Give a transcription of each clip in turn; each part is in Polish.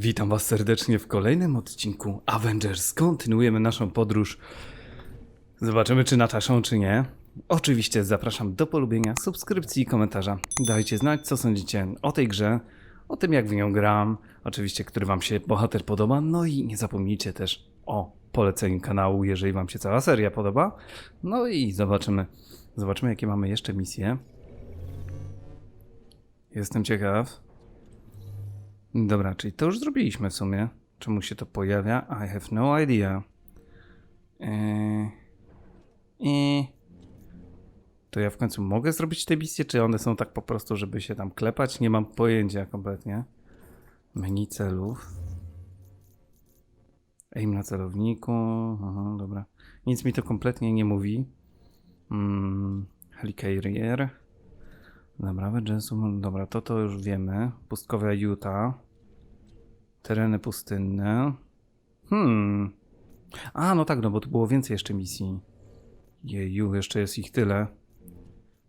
Witam Was serdecznie w kolejnym odcinku Avengers. Kontynuujemy naszą podróż. Zobaczymy, czy Nataszą, czy nie. Oczywiście zapraszam do polubienia, subskrypcji i komentarza. Dajcie znać, co sądzicie o tej grze, o tym, jak w nią gram. Oczywiście, który Wam się bohater podoba. No i nie zapomnijcie też o poleceniu kanału, jeżeli Wam się cała seria podoba. No i zobaczymy, zobaczymy, jakie mamy jeszcze misje. Jestem ciekaw. Dobra, czyli to już zrobiliśmy w sumie. Czemu się to pojawia? I have no idea. Eee, I to ja w końcu mogę zrobić te misje, czy one są tak po prostu, żeby się tam klepać? Nie mam pojęcia kompletnie. Menu celów. Aim na celowniku. Aha, dobra. Nic mi to kompletnie nie mówi. Mm, Helicarrier. Dobra, Vengeance, dobra, to to już wiemy. Pustkowe Utah. Tereny pustynne. Hmm. A, no tak, no bo tu było więcej jeszcze misji. Jeju, jeszcze jest ich tyle.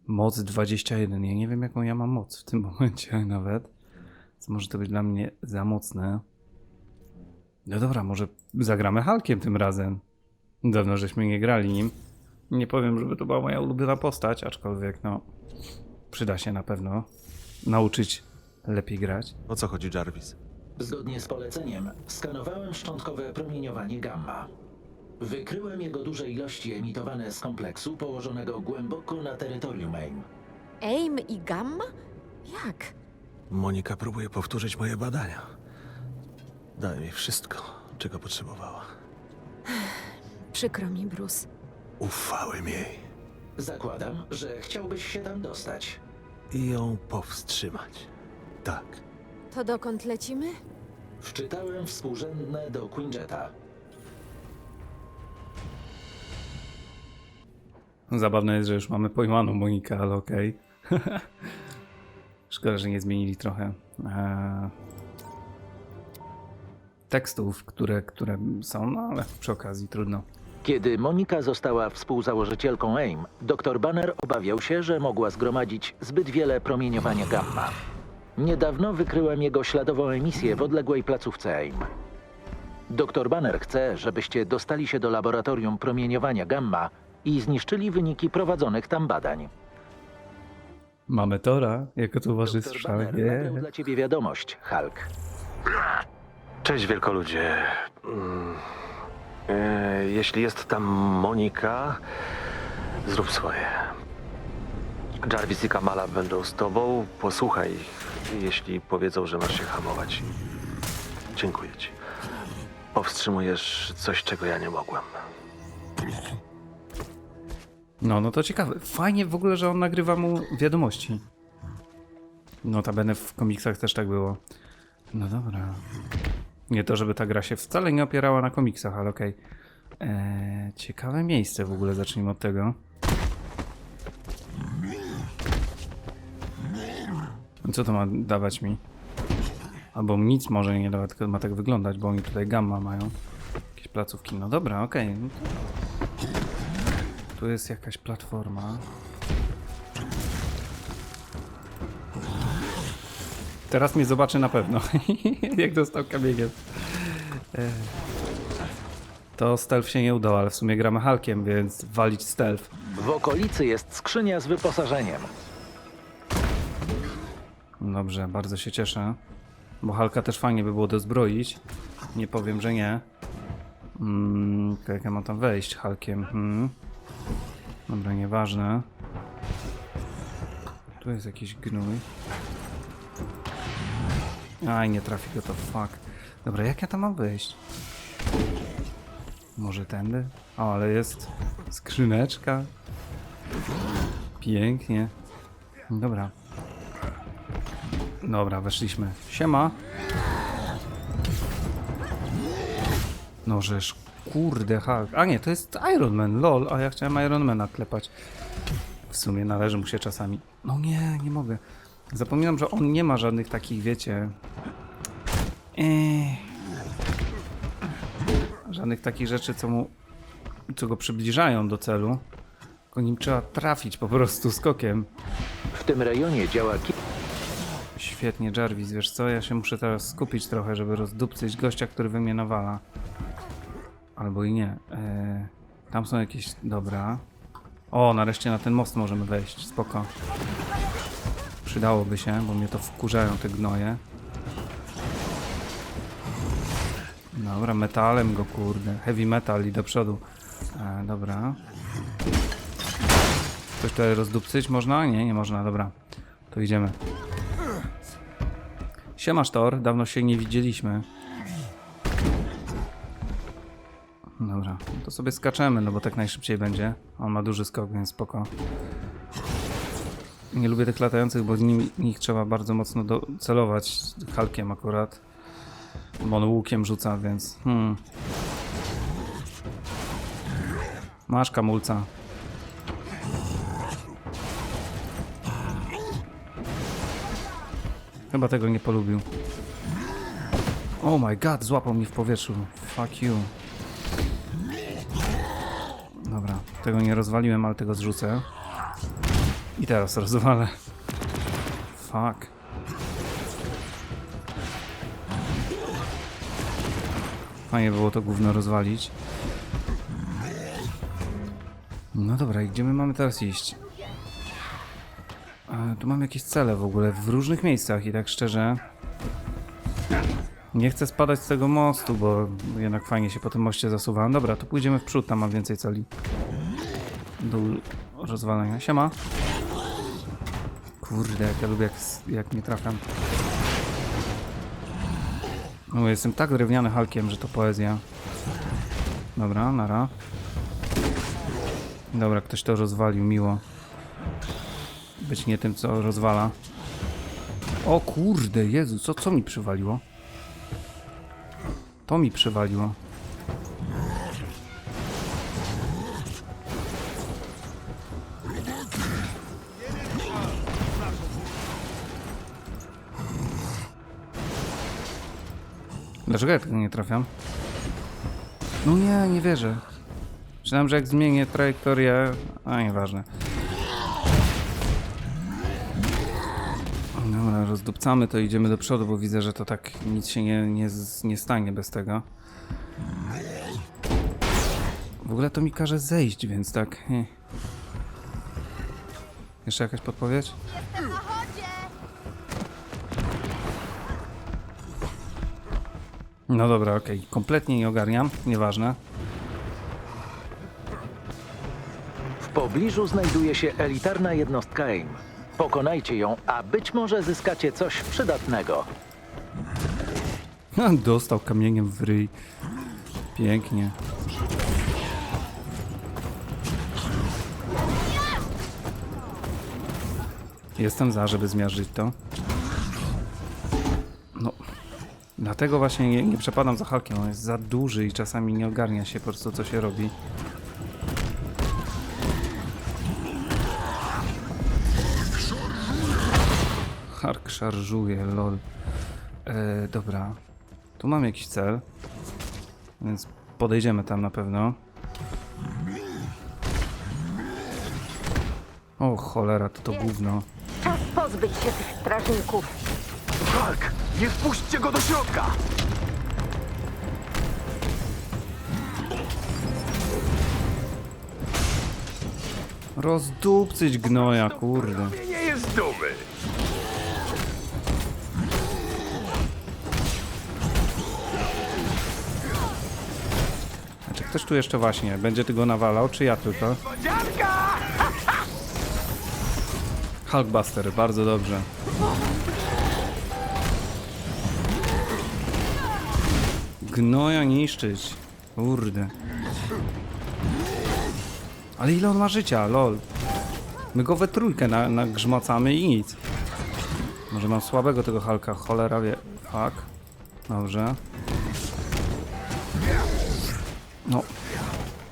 Moc 21. Ja nie wiem, jaką ja mam moc w tym momencie nawet. Co może to być dla mnie za mocne. No dobra, może zagramy Hulkiem tym razem. Dawno żeśmy nie grali nim. Nie powiem, żeby to była moja ulubiona postać, aczkolwiek no przyda się na pewno nauczyć lepiej grać. O co chodzi, Jarvis? Zgodnie z poleceniem skanowałem szczątkowe promieniowanie gamma. Wykryłem jego duże ilości emitowane z kompleksu położonego głęboko na terytorium AIM. AIM i Gamma? Jak? Monika próbuje powtórzyć moje badania. Daj mi wszystko, czego potrzebowała. Przykro mi, Bruce. Ufałem jej Zakładam, że chciałbyś się tam dostać. i ją powstrzymać. Tak. To dokąd lecimy? Wczytałem współrzędne do Quinjeta. Zabawne jest, że już mamy pojmaną Monikę, ale okej. Szkoda, że nie zmienili trochę e, tekstów, które, które są, no ale przy okazji trudno. Kiedy Monika została współzałożycielką AIM, dr Banner obawiał się, że mogła zgromadzić zbyt wiele promieniowania gamma. Niedawno wykryłem jego śladową emisję w odległej placówce AIM. Dr Banner chce, żebyście dostali się do laboratorium promieniowania gamma i zniszczyli wyniki prowadzonych tam badań. Mamy Tora jako Dr towarzysza. Banner nagrał dla ciebie wiadomość, Hulk. Cześć, wielkoludzie. Mm, e, jeśli jest tam Monika, zrób swoje. Jarvis i Kamala będą z tobą. Posłuchaj ich, jeśli powiedzą, że masz się hamować. Dziękuję ci. Powstrzymujesz coś, czego ja nie mogłem. No, no to ciekawe. Fajnie w ogóle, że on nagrywa mu wiadomości. Notabene w komiksach też tak było. No dobra. Nie to, żeby ta gra się wcale nie opierała na komiksach, ale okej. Eee, ciekawe miejsce w ogóle, zacznijmy od tego. Co to ma dawać mi? Albo nic może nie dawać, tylko ma tak wyglądać, bo oni tutaj gamma mają. Jakieś placówki. No dobra, okej. To tu jest jakaś platforma. Teraz mnie zobaczy na pewno. Jak dostał kamieniem. E, To stealth się nie udał, ale w sumie gramy Hulkiem, więc walić stealth. W okolicy jest skrzynia z wyposażeniem. Dobrze, bardzo się cieszę. Bo Halka też fajnie by było dozbroić. Nie powiem, że nie. Mm, jak ja mam tam wejść Halkiem? Hmm. Dobra, nieważne. Tu jest jakiś gnój. Aj, nie trafi go to, fuck. Dobra, jak ja tam mam wejść? Może tędy? O, ale jest skrzyneczka. Pięknie. Dobra. Dobra, weszliśmy. Siema. No żeż, kurde, Hulk. A nie, to jest Iron Man, lol. A ja chciałem Ironmana klepać. W sumie należy mu się czasami. No nie, nie mogę. Zapominam, że on nie ma żadnych takich, wiecie... Eee, żadnych takich rzeczy, co mu... co go przybliżają do celu. Tylko nim trzeba trafić po prostu skokiem. W tym rejonie działa świetnie, Jarvis, wiesz co? Ja się muszę teraz skupić trochę, żeby rozdupcyć gościa, który we mnie nawala. Albo i nie. E, tam są jakieś... Dobra. O, nareszcie na ten most możemy wejść. Spoko. Przydałoby się, bo mnie to wkurzają te gnoje. Dobra, metalem go, kurde. Heavy metal i do przodu. E, dobra. Coś tutaj rozdupcyć można? Nie, nie można, dobra. To idziemy. Siemasz Thor, dawno się nie widzieliśmy. Dobra, to sobie skaczemy, no bo tak najszybciej będzie. On ma duży skok, więc spoko. Nie lubię tych latających, bo z nimi, nich trzeba bardzo mocno celować. Halkiem akurat. Bo on łukiem rzuca, więc... Hmm. Masz kamulca. Chyba tego nie polubił. Oh my god, złapał mnie w powietrzu. Fuck you. Dobra, tego nie rozwaliłem, ale tego zrzucę. I teraz rozwalę. Fuck. Fajnie było to gówno rozwalić. No dobra, i gdzie my mamy teraz iść? Tu mam jakieś cele w ogóle w różnych miejscach i tak szczerze nie chcę spadać z tego mostu, bo jednak fajnie się po tym moście zasuwałem. Dobra, to pójdziemy w przód, tam mam więcej celi. Do rozwalenia. Siema. Kurde, jak ja lubię jak, jak nie trafiam. O, jestem tak drewniany halkiem, że to poezja. Dobra, nara. Dobra, ktoś to rozwalił, miło. Być nie tym, co rozwala. O kurde, Jezu, co, co mi przywaliło? To mi przywaliło. Dlaczego ja tego nie trafiam? No nie, nie wierzę. Myślałem, że jak zmienię trajektorię... A, nieważne. Rozdupcamy to idziemy do przodu, bo widzę, że to tak nic się nie, nie, nie stanie bez tego. W ogóle to mi każe zejść, więc tak... Jeszcze jakaś podpowiedź? No dobra, okej. Kompletnie nie ogarniam. Nieważne. W pobliżu znajduje się elitarna jednostka AIM. Pokonajcie ją, a być może zyskacie coś przydatnego. Dostał kamieniem w ryj. Pięknie. Jestem za, żeby zmiażdżyć to. No. Dlatego właśnie nie, nie przepadam za Hulkiem. On jest za duży i czasami nie ogarnia się po prostu co się robi. Hark szarżuje, lol. E, dobra. Tu mam jakiś cel. Więc podejdziemy tam na pewno. O cholera, to to gówno. Czas pozbyć się tych strażników. Hulk, nie wpuśćcie go do środka! Rozdupcyć gnoja, kurde. Nie jest dumy! Ktoś tu jeszcze właśnie będzie tego nawalał, czy ja tylko? Hulkbuster, bardzo dobrze. Gnoja niszczyć. Kurde. Ale ile on ma życia, lol. My go we trójkę na, nagrzmacamy i nic. Może mam słabego tego Hulka, cholera wie. Fuck. Dobrze. No.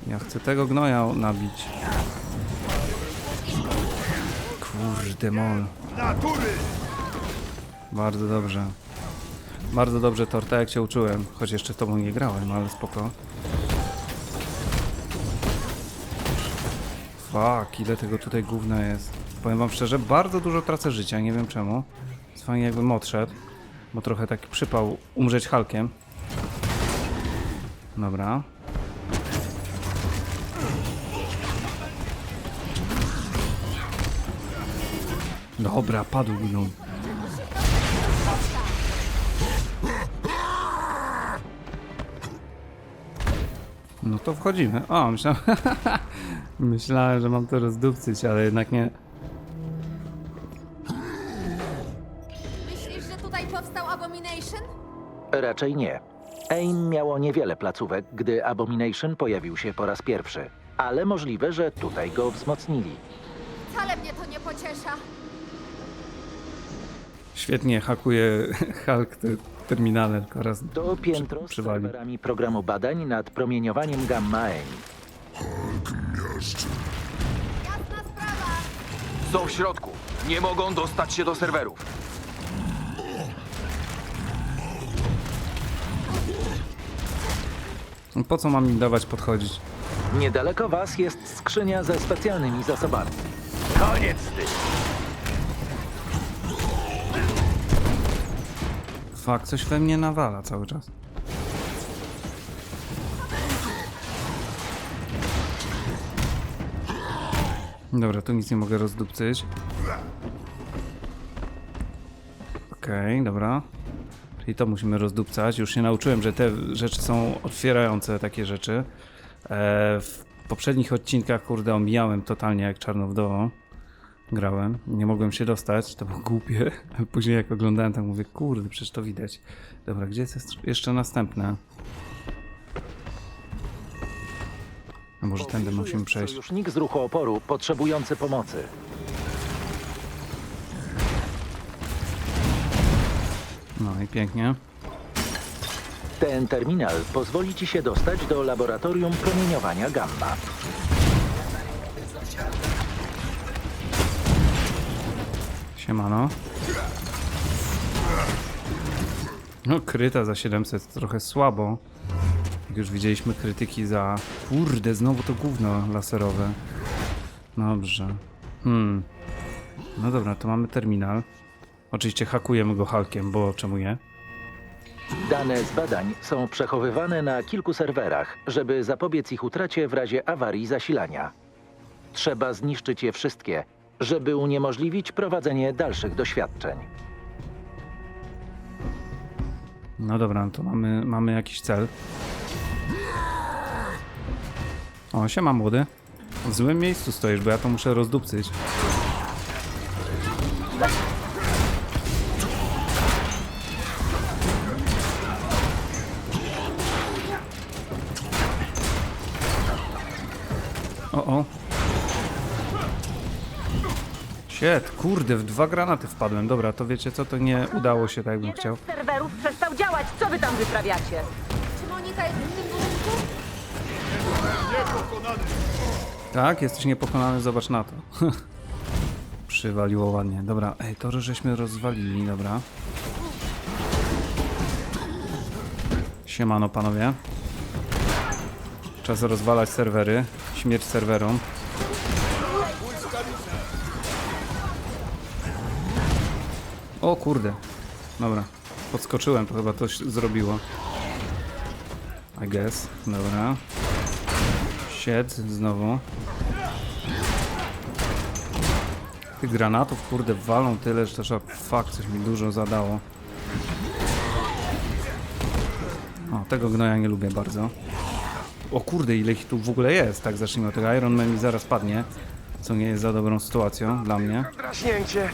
Ja chcę tego gnoja nabić. Kurde mol. Bardzo dobrze. Bardzo dobrze, Torta, jak cię uczyłem. Choć jeszcze w tobą nie grałem, ale spoko. Fuck, ile tego tutaj gówna jest. Powiem wam szczerze, bardzo dużo tracę życia, nie wiem czemu. Jest fajnie jakbym odszedł, bo trochę taki przypał umrzeć Halkiem. Dobra. Dobra, padł gnój. No to wchodzimy. O, myślałem, myślałem, że mam to rozdupcyć, ale jednak nie. Myślisz, że tutaj powstał Abomination? Raczej nie. AIM miało niewiele placówek, gdy Abomination pojawił się po raz pierwszy. Ale możliwe, że tutaj go wzmocnili. Wcale mnie to nie pociesza. Świetnie hakuje Hulk te terminale, tylko raz To piętro z przywali. serwerami programu badań nad promieniowaniem gamma AIM. Jasna sprawa. Są w środku. Nie mogą dostać się do serwerów. Po co mam im dawać podchodzić? Niedaleko was jest skrzynia ze specjalnymi zasobami. Koniec z tym. Fak, coś we mnie nawala cały czas. Dobra, tu nic nie mogę rozdupcyć. Okej, dobra. Czyli to musimy rozdupcać. Już się nauczyłem, że te rzeczy są otwierające takie rzeczy. E, w poprzednich odcinkach, kurde, omijałem totalnie jak czarnowdowo grałem. Nie mogłem się dostać, to było głupie. Ale później jak oglądałem, tak mówię, kurde, przecież to widać. Dobra, gdzie jest jeszcze następne? A może tędy musimy przejść? Sojusznik z ruchu oporu potrzebujący pomocy. No i pięknie. Ten terminal pozwoli ci się dostać do laboratorium promieniowania gamma. Siemano. No, kryta za 700 trochę słabo. Jak już widzieliśmy krytyki za... Kurde, znowu to gówno laserowe. Dobrze. Hmm. No dobra, to mamy terminal. Oczywiście hakujemy go halkiem, bo czemu nie? Dane z badań są przechowywane na kilku serwerach, żeby zapobiec ich utracie w razie awarii zasilania. Trzeba zniszczyć je wszystkie, żeby uniemożliwić prowadzenie dalszych doświadczeń. No dobra, to mamy, mamy jakiś cel. O, siema młody. W złym miejscu stoisz, bo ja to muszę rozdupcyć. O, o. Shit, kurde, w dwa granaty wpadłem. Dobra, to wiecie co, to nie udało się tak jakbym Jeden chciał. z serwerów przestał działać. Co wy tam wyprawiacie? Czy Monika jest w tym budynku? Tak, jesteś niepokonany, zobacz na to. Przywaliło ładnie. Dobra, ej, to żeśmy rozwalili, dobra. Siemano, panowie. Czas rozwalać serwery. Śmierć serwerom. O kurde. Dobra. Podskoczyłem, to chyba coś zrobiło. I guess. Dobra. Siedz znowu. Tych granatów, kurde, walą tyle, że też fuck, coś mi dużo zadało. O, tego gnoja nie lubię bardzo. O kurde, ile ich tu w ogóle jest. Tak, zacznijmy od tego. Iron Man mi zaraz padnie, co nie jest za dobrą sytuacją dla mnie. Draśnięcie.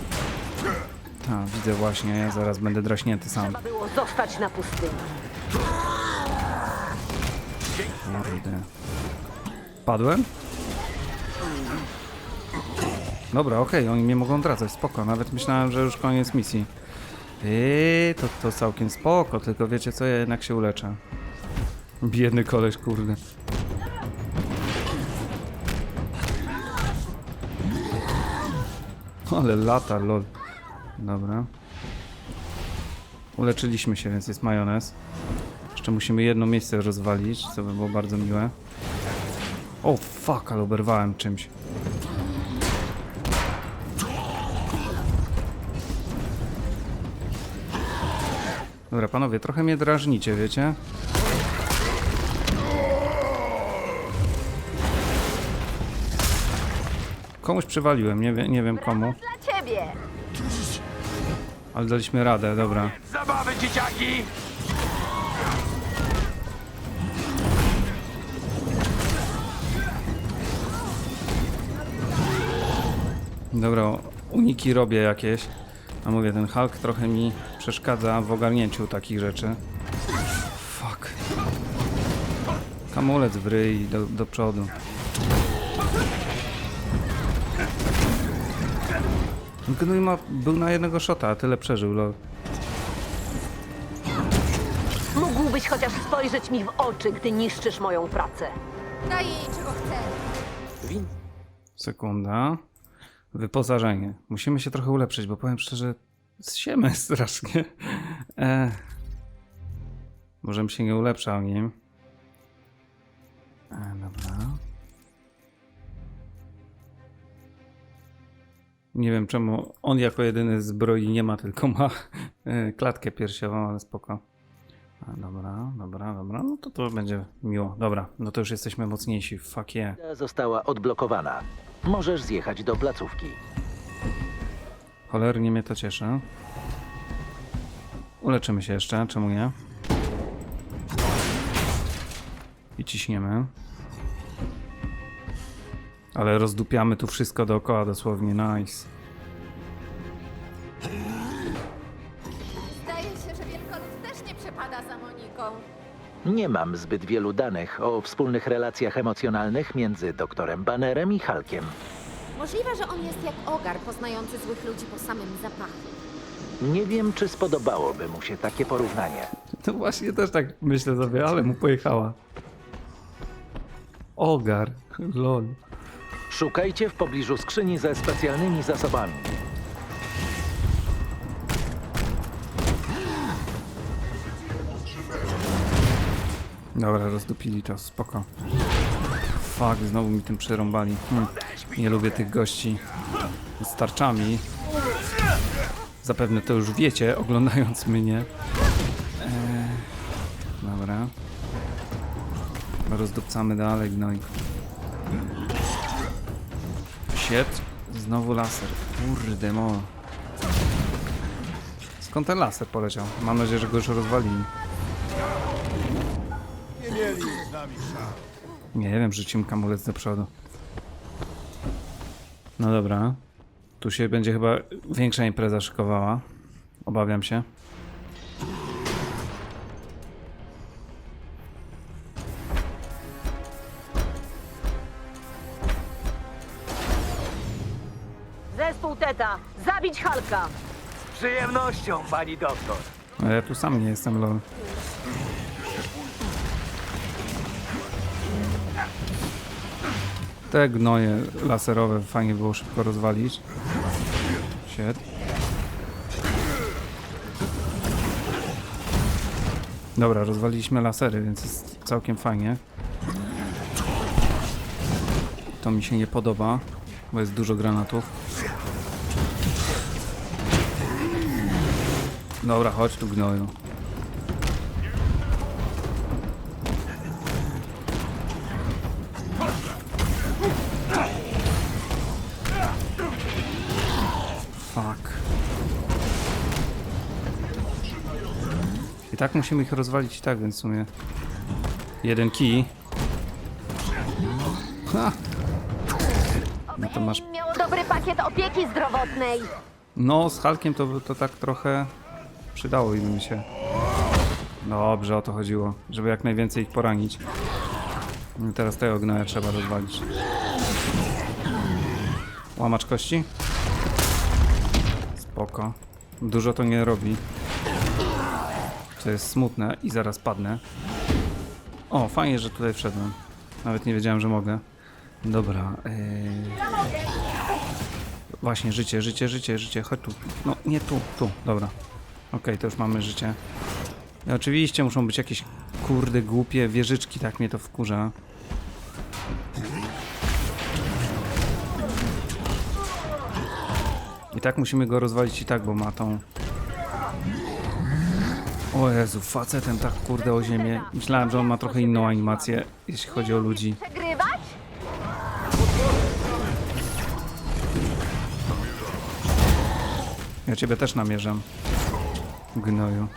A, widzę właśnie, ja zaraz będę draśnięty sam. Trzeba było zostać na pustyni. Kurde. Padłem? Dobra, okej, oni mnie mogą wracać, spoko. Nawet myślałem, że już koniec misji. Eee, to, to całkiem spoko, tylko wiecie co, ja jednak się uleczę. Biedny koleś, kurde. Ale lata, lol. Dobra. Uleczyliśmy się, więc jest majonez. Jeszcze musimy jedno miejsce rozwalić, co by było bardzo miłe. O fuck, ale oberwałem czymś. Dobra, panowie, trochę mnie drażnicie, wiecie? Komuś przywaliłem, nie, wie, nie wiem komu, Dla ciebie! Ale daliśmy radę, dobra. Zabawy, dzieciaki! Dobra, uniki robię jakieś. A mówię, ten Hulk trochę mi przeszkadza w ogarnięciu takich rzeczy. Fuck. Kamulec w ryj do, do przodu. Gnój ma, był na jednego shota, a tyle przeżył, lol. Mógłbyś chociaż spojrzeć mi w oczy, gdy niszczysz moją pracę. Daj jej czego chce. Sekunda. Wyposażenie. Musimy się trochę ulepszyć, bo powiem szczerze, zsiemy strasznie. E, możemy się nie ulepszał nim. E, dobra. Nie wiem czemu on jako jedyny zbroi nie ma, tylko ma e, klatkę piersiową, ale spoko. A, dobra, dobra, dobra. No to to będzie miło. Dobra, no to już jesteśmy mocniejsi. Fuck yeah. Została odblokowana. Możesz zjechać do placówki. Cholernie mnie to cieszy. Uleczymy się jeszcze, czemu nie? I ciśniemy. Ale rozdupiamy tu wszystko dookoła dosłownie, nice. Zdaje się, że wielkolud też nie przepada za Moniką. Nie mam zbyt wielu danych o wspólnych relacjach emocjonalnych między doktorem Bannerem i Hulkiem. Możliwe, że on jest jak ogar poznający złych ludzi po samym zapachu. Nie wiem, czy spodobałoby mu się takie porównanie. To właśnie też tak myślę sobie, ale mu pojechała. Ogar, lol. Szukajcie w pobliżu skrzyni ze specjalnymi zasobami. Dobra, rozdupili to, spoko. Fuck, znowu mi tym przerąbali. Hm. Nie lubię tych gości z tarczami. Zapewne to już wiecie, oglądając mnie. Eee, dobra. Rozdupcamy dalej, gnoj. Shit. Znowu laser. Kurde, mo. Skąd ten laser poleciał? Mam nadzieję, że go już rozwalili. Nie wiem, rzucimy kamulec do przodu. No dobra. Tu się będzie chyba większa impreza szykowała. Obawiam się. Halka! Z przyjemnością, pani doktor. No ja tu sam nie jestem, lol. Te gnoje laserowe fajnie było szybko rozwalić. Shit. Dobra, rozwaliliśmy lasery, więc jest całkiem fajnie. To mi się nie podoba, bo jest dużo granatów. Dobra, chodź tu gnoju. Fuck. I tak musimy ich rozwalić i tak, więc w sumie... Jeden kij. Ha! No to masz Miał dobry pakiet opieki zdrowotnej. No, z Hulkiem to, to tak trochę przydało im się. Dobrze, o to chodziło, żeby jak najwięcej ich poranić. No Teraz tego gnoja trzeba rozwalić. Łamacz kości? Spoko. Dużo to nie robi. To jest smutne i zaraz padnę. O, fajnie, że tutaj wszedłem. Nawet nie wiedziałem, że mogę. Dobra. Yy... Właśnie, życie, życie, życie, życie. Chodź tu. No, nie tu, tu. Dobra. Okej, to już mamy życie. I oczywiście muszą być jakieś kurde głupie wieżyczki, tak mnie to wkurza. I tak musimy go rozwalić i tak, bo ma tą O Jezu, facetem tak kurde o ziemię. Myślałem, że on ma trochę inną animację, jeśli chodzi o ludzi. Przegrywać? Ja ciebie też namierzam. Gnoju.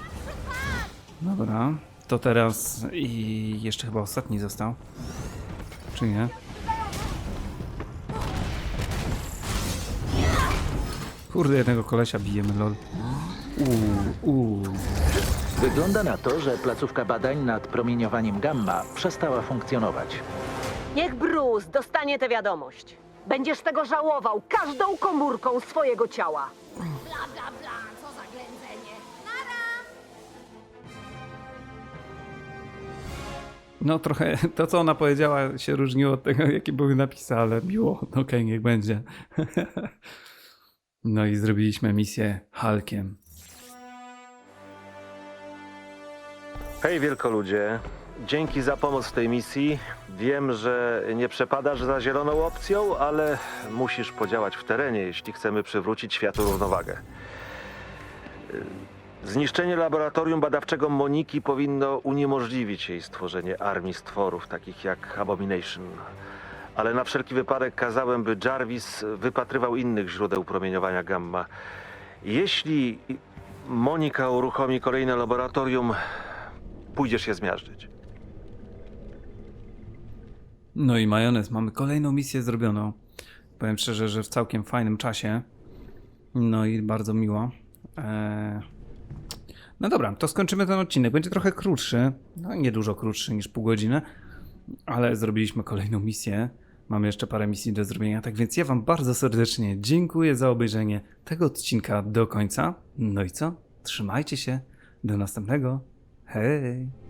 Dobra. To teraz i jeszcze chyba ostatni został. Czy nie? Kurde, jednego kolesia bijemy, lol. Uuu, uuu. Wygląda na to, że placówka badań nad promieniowaniem gamma przestała funkcjonować. Niech Bruce dostanie tę wiadomość. Będziesz tego żałował każdą komórką swojego ciała. Bla, bla, bla, No trochę to, co ona powiedziała, się różniło od tego, jakie były napisy, ale miło. Okej, niech będzie. No i zrobiliśmy misję Hulkiem. Hej, wielkoludzie. Dzięki za pomoc w tej misji. Wiem, że nie przepadasz za zieloną opcją, ale musisz podziałać w terenie, jeśli chcemy przywrócić światu równowagę. Zniszczenie laboratorium badawczego Moniki powinno uniemożliwić jej stworzenie armii stworów, takich jak Abomination. Ale na wszelki wypadek kazałem, by Jarvis wypatrywał innych źródeł promieniowania gamma. Jeśli Monika uruchomi kolejne laboratorium, pójdziesz je zmiażdżyć. No i majonez, mamy kolejną misję zrobioną. Powiem szczerze, że w całkiem fajnym czasie. No i bardzo miło. Eee... No dobra, to skończymy ten odcinek. Będzie trochę krótszy. No nie dużo krótszy niż pół godziny. Ale zrobiliśmy kolejną misję. Mamy jeszcze parę misji do zrobienia. Tak więc ja Wam bardzo serdecznie dziękuję za obejrzenie tego odcinka do końca. No i co? Trzymajcie się. Do następnego. Hej!